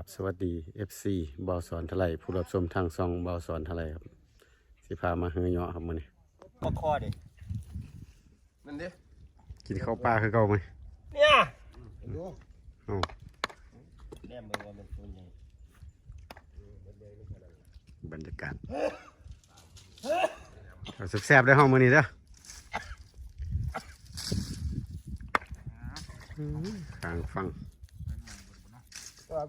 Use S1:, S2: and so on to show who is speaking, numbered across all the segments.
S1: ครับสวัสดี FC บอสอนทะไลผู้รับชมทางซองบอสอนทะไลครับ สิพามาเฮือเหยาะครับมื้อนี้
S2: ปลาคอดิ
S3: นั่นดิ
S1: กินข้าวปลาคือเก่าไหม
S2: เนี่ย
S3: ดู
S1: อ้าว
S2: แม่มือว่ามันตัวใหญ่
S1: บรรยากาศเอาแซ่บๆได้ห้องมื้อนี้เด้ออื้อข้างฟัง
S3: ว่า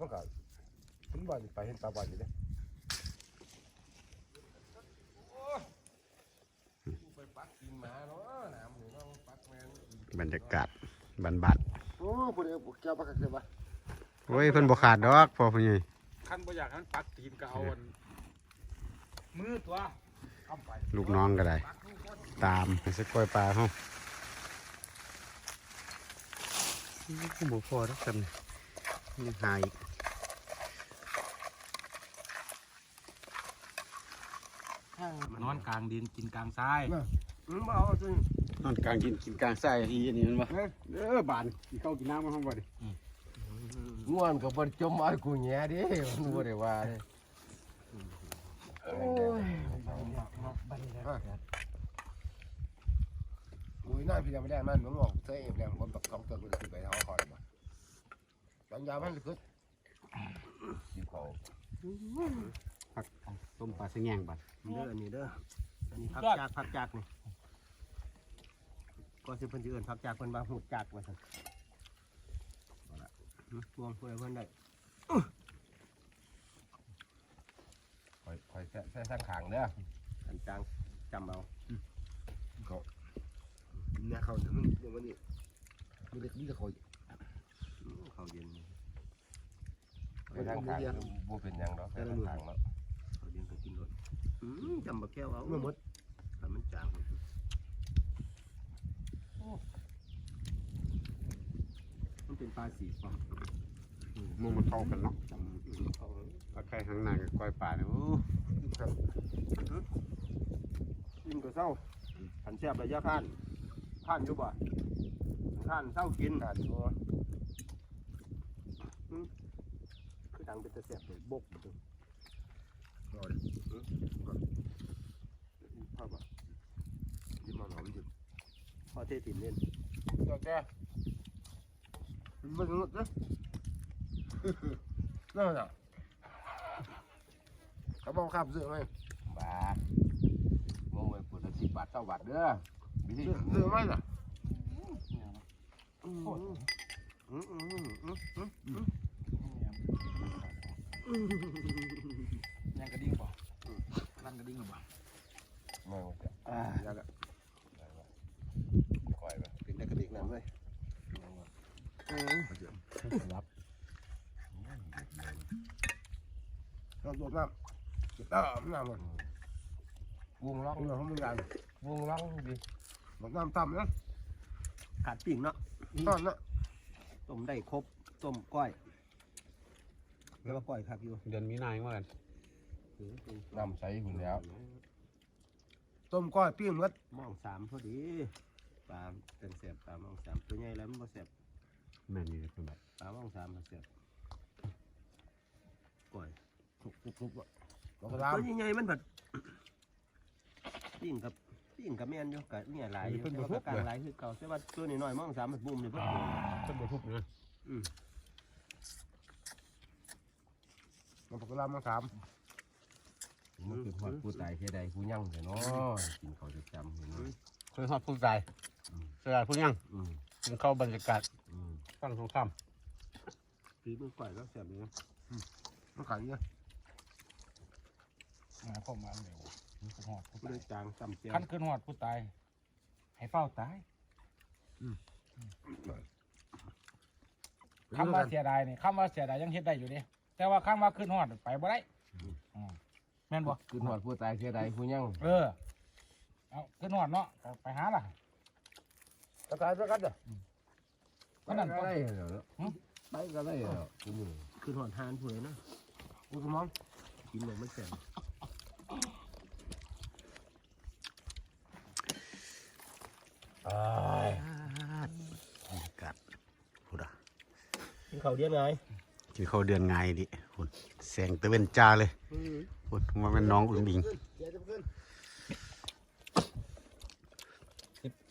S3: มันก็ถึงบ้านไปเห็นตาบ้านอยู่เด้ไปปักกินหมาเนาะน้ำหมูน้องปักแมน
S1: บรรยากาศบ้าน
S3: โอ้ผู้ใดเจ้าปักกันเลยปะ
S1: ๆโอ้ยเพิ่นบ่ขาดดอกพอเพิ่นใหญ่
S4: ขั้นบ่อยากให้มันปักตีนก็เอาอันมือตัวทำไป
S1: ลูกน้องก็ได้ ตามไปสักกล้วยปลาเฮาอื้อบ่พอดอกกันยังหาอีก
S4: นอนกลางดินกินกลางทราย
S3: อืมบ่เอาจริง
S1: นอนกลางกินกินกลางทรายอีอันนี้มันบ่เด้อบานกินข้าวกินน้ำมาห้องบ่ดิ
S3: ง่วนก็บ่จมไอ้กูแง่ดิมันบ่ได้ว่าเด้โอ้ยอุ้ยน่าพี่ยังไม่ได้มันน้องบอกเซ่เองแรงคนตักสองตัวกูจะไปเท้าคอยมาปัญญามันคือสิเขา
S1: ผักต้มปลาสะแงงบัด
S2: เด้ออันนี้เด้ออันนี้พักจากพักจากนี่ก็สิเพิ่นสิเอิ้นพักจากเพิ่นว่าหูดจากว่าซั่นเอาละหึพวงเพิ่นเพิ่นได้
S3: คอยคอยแซ่แซ่สร้างขางเด้อ
S2: อันจางจำเอา
S3: เนี่ยเขาถึงเดี๋ยววันนี้มันเด็กนี่จะคอย
S2: อื้อเขาเย็น
S3: ไปทางขางบ่เป็นหยังดอกแต่ทางขางเนาะ
S2: เขาเย็นก็กินรถอื มจำบักแก้วเอา
S3: เมื่อหมด
S2: ถ้ามันจางมันเป็นปลาสีฟอง
S1: หมันมันเข้ากันเนาะ
S2: จำอืมเขา
S1: ปลาไข่ข้างหน้ากับกล้วยปลาเนี่ยโอ้
S2: กินก็เศร้าขันแซ่บระยะข้านข้านอยู่บ่ข้านเศร้ากิน
S3: ขาดตัว
S2: คือดังเป็นตะแซ่บเลยบกบ่ถึง
S3: รอดิ
S2: พ่อบ่ยิ้มมาหอมอยู่พ่อ เทถิ่นเล่น
S3: เจ้าแกมันไม่ถึงเด้อนั่นน่ะเขาบอกขับซื้อไหม
S5: บาทมองไปปวดสิบบาทเก้าบาทเด้อวิธี
S3: ซื้อซื้อไหมล่ะ
S2: อืมอืมอืมอืมอืมอืม
S4: ยังกระดิ่งบ่รันกระดิ่งหรือบ่
S3: ไม่ว่าจะ
S2: อ่าแล้วก็
S3: คอยไป
S2: เป็นได้กระดิกนั่นเลย อืม
S3: เราตัวน้ำเออน้ำมัน
S5: วงล็อก
S3: เอาเราเขาไม่ยัน
S5: วงล็อกดิ
S3: มันน้ำต่ำนะ
S2: ขาดปิ่งเนาะ
S3: ตอนนั้น
S2: ต้มได้ครบต้มก้อยแล้วก็ก้อยครับอยู่
S1: เดือนมีนาเมื่อกัน
S5: น้ำใสหุ่นแล้ว
S3: ต้มก้อยปิ้งมัด
S2: มองสามพอดีปลาเป็นแสบปลามองสามตัวใหญ่แล้วมันบ่แสบ
S1: แม่นนี่เป็นแบบ
S2: ปลามองสามมันแสบก้อย
S3: ทุกทุกทุกเรา
S2: ตั
S3: ก็
S2: ว
S3: ทำ
S2: ใหญ่ๆมันผัดปิ้งกับปิ้งกับแม่นอยู่กับเนี่ยหลายอยู่แต่ว่าก็กลางหลายคือเก่าแต่ว่าตัวน้อยๆมองสามมันบุ้มเลยเพิ่น
S1: ต้นบ่ทุบนะ
S3: เราก็ทำมาสาม
S5: มันคือหอดผู้ตายแค่ใดผู้ยั่งเนาะกินเขาจะจำเห็นไหม
S1: เคยฮอดผู้ตายเสียผู้ยัง
S5: อืม
S1: กินข้าวบรรยากาศ
S5: อืม
S1: ฟังสงคราม
S2: ฝีมือก้อยแล้วแสบอยู่นะ
S3: มันขายเนี่ย
S4: หาข้อมาเร็วมันคือหอดผู้
S2: เล
S4: ตาย
S2: ยจางจำเจียว
S4: ขั้นขึ้นหอดผู้ตาย ให้เฝ้าตายคำว่าเสียดายนี่คำว่าเสียดายยังเฮ็ดได้อยู่เดิแต่ว่าคำว่าขึ้นหอดไปบ่ได้อืมแม่นบ่
S5: คือหอดผู้ตายแค่ใดผู้ยั่ง
S4: เออเอาขึ้นหอดเนาะก็ไปหาล่ะ
S3: กระจายไปกันเด้อ
S4: ก็นั่น
S5: ก็
S4: ก็
S5: ได้เหรอไปก็ได้เหรอคุณมือ
S2: คือหอนทานเผื่อนะ
S3: กูสมอง
S2: กินหมดไม่แสบ
S1: บรรยากาศพูดอะ
S2: กินข้าวเดียวไง
S1: กกินข้าวเดือนไงายดิพุ่นแสงตะเวนจ้าเลยพุ่นว่าเป็นน้องอุ้งบิง
S2: ขึ้น